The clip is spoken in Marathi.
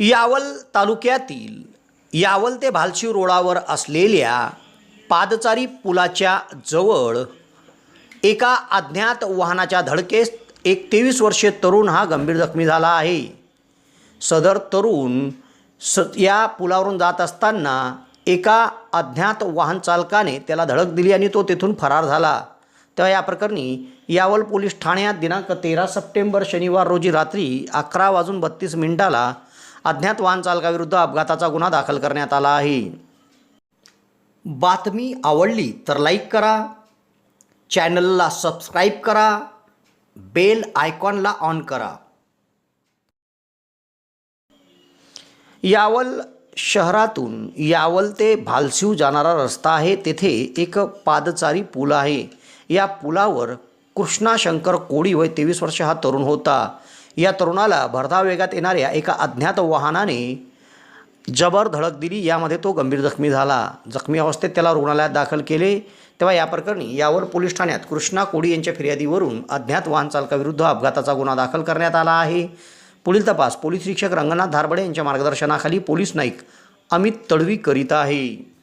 यावल तालुक्यातील यावल ते भालशिव रोडावर असलेल्या पादचारी पुलाच्या जवळ एका अज्ञात वाहनाच्या धडकेस एक तेवीस वर्षीय तरुण हा गंभीर जखमी झाला आहे. सदर तरुण स या पुलावरून जात असताना एका अज्ञात वाहन चालकाने त्याला धडक दिली आणि तो तेथून फरार झाला. तेव्हा या प्रकरणी यावल पोलीस ठाण्यात दिनांक तेरा सप्टेंबर शनिवार रोजी रात्री अकरा वाजून बत्तीस मिनिटाला अज्ञात वाहन चालकाविरुद्ध अपघाताचा गुन्हा दाखल करण्यात आला आहे. बातमी आवडली तर लाईक करा. चॅनलला सबस्क्राईब करा. बेल आयकॉनला ऑन करा. यावल शहरातून यावल ते भालसिव जाणारा रस्ता आहे. तेथे एक पादचारी पूल आहे. या पुलावर कृष्णा शंकर कोळी वय तेवीस वर्ष हा तरुण होता. या तरुणाला भरधाव वेगात येणाऱ्या एका अज्ञात वाहनाने जबर धडक दिली. यामध्ये तो गंभीर जखमी झाला. जखमी अवस्थेत त्याला रुग्णालयात दाखल केले. तेव्हा या प्रकरणी यावर पोलीस ठाण्यात कृष्णा कोडी यांच्या फिर्यादीवरून अज्ञात वाहन चालकाविरुद्ध अपघाताचा गुन्हा दाखल करण्यात आला आहे. पुढील तपास पोलीस निरीक्षक रंगनाथ धारबडे यांच्या मार्गदर्शनाखाली पोलीस नाईक अमित तडवी करीत आहे.